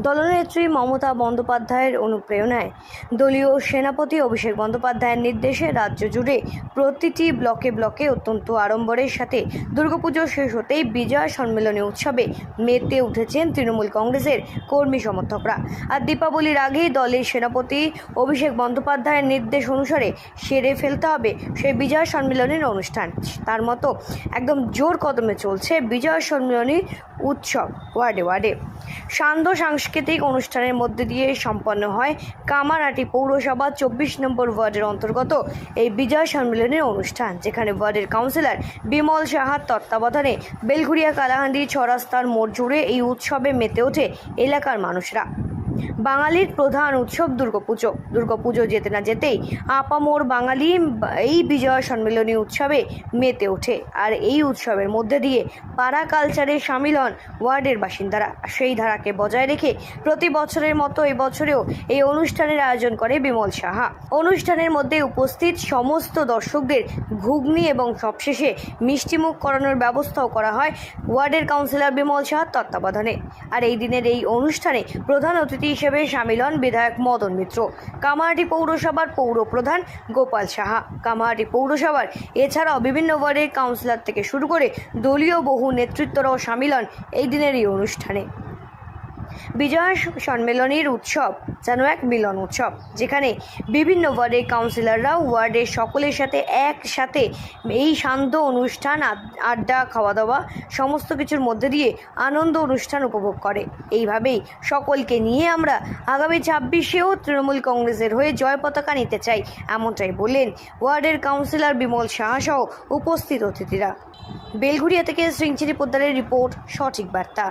দলনেত্রী মমতা বন্দ্যোপাধ্যায়ের অনুপ্রেরণায় দলীয় সেনাপতি অভিষেক বন্দ্যোপাধ্যায়ের নির্দেশে রাজ্য জুড়ে প্রতিটি ব্লকে ব্লকে অত্যন্ত আড়ম্বরের সাথে দুর্গাপুজো শেষ হতেই বিজয় সম্মেলনী উৎসবে মেতে উঠেছেন তৃণমূল কংগ্রেসের কর্মী সমর্থকরা। আর দীপাবলির আগেই দলের সেনাপতি অভিষেক বন্দ্যোপাধ্যায়ের নির্দেশ অনুসারে সেরে ফেলতে হবে সেই বিজয় সম্মেলনের অনুষ্ঠান। তার মতো একদম জোর কদমে চলছে বিজয় সম্মেলনী উৎসব, ওয়ার্ডে ওয়ার্ডে। সান্ধ্য সাংস্কৃতিক অনুষ্ঠানের মধ্যে দিয়ে সম্পন্ন হয় কামারহাটি পৌরসভা চব্বিশ নম্বর ওয়ার্ডের অন্তর্গত এই বিজয় সম্মেলনের অনুষ্ঠান, যেখানে ওয়ার্ডের কাউন্সিলর বিমল সাহার তত্ত্বাবধানে বেলঘুরিয়া কালাহান্ডি ছরাস্তার মোড় জুড়ে এই উৎসবে মেতে ওঠে এলাকার মানুষরা। বাঙালির প্রধান উৎসব দুর্গাপুজো। দুর্গাপুজো যেতে না যেতেই আপামোর বাঙালি এই বিজয় সম্মেলনী উৎসবে মেতে ওঠে। আর এই উৎসবের মধ্যে দিয়ে পাড়া কালচারে সামিল হন ওয়ার্ডের বাসিন্দারা। সেই ধারাকে বজায় রেখে প্রতি বছরের মতো এই বছরেও এই অনুষ্ঠানের আয়োজন করে বিমল সাহা। অনুষ্ঠানের মধ্যে উপস্থিত সমস্ত দর্শকদের ঘুগনি এবং সবশেষে মিষ্টিমুখ করানোর ব্যবস্থাও করা হয় ওয়ার্ডের কাউন্সিলর বিমল সাহার তত্ত্বাবধানে। আর এই দিনের এই অনুষ্ঠানে প্রধান অতিথি হিসেবে সামিল হন বিধায়ক মদন মিত্র। কামাহাটি পৌরসভার পৌর প্রধান গোপাল সাহা। কামাহাটি পৌরসভার এছাড়াও বিভিন্ন ওয়ার্ডের কাউন্সিলর থেকে শুরু করে দলীয় বহু নেতৃত্বরাও সামিল হন এই দিনের এই অনুষ্ঠানে। বিজয় সম্মেলনের উৎসব যেন এক মিলন উৎসব, যেখানে বিভিন্ন ওয়ার্ডের কাউন্সিলররা ওয়ার্ডের সকলের সাথে একসাথে এই শান্ত অনুষ্ঠান আড্ডা খাওয়া দাওয়া সমস্ত কিছুর মধ্যে দিয়ে আনন্দ অনুষ্ঠান উপভোগ করে। এইভাবেই সকলকে নিয়ে আমরা আগামী ছাব্বিশেও তৃণমূল কংগ্রেসের হয়ে জয় পতাকা নিতে চাই, এমনটাই বললেন ওয়ার্ডের কাউন্সিলর বিমল সাহা সহ উপস্থিত অতিথিরা। বেলঘুরিয়া থেকে শৃঙ্খেরি পোদ্দারের রিপোর্ট সঠিক বার্তা।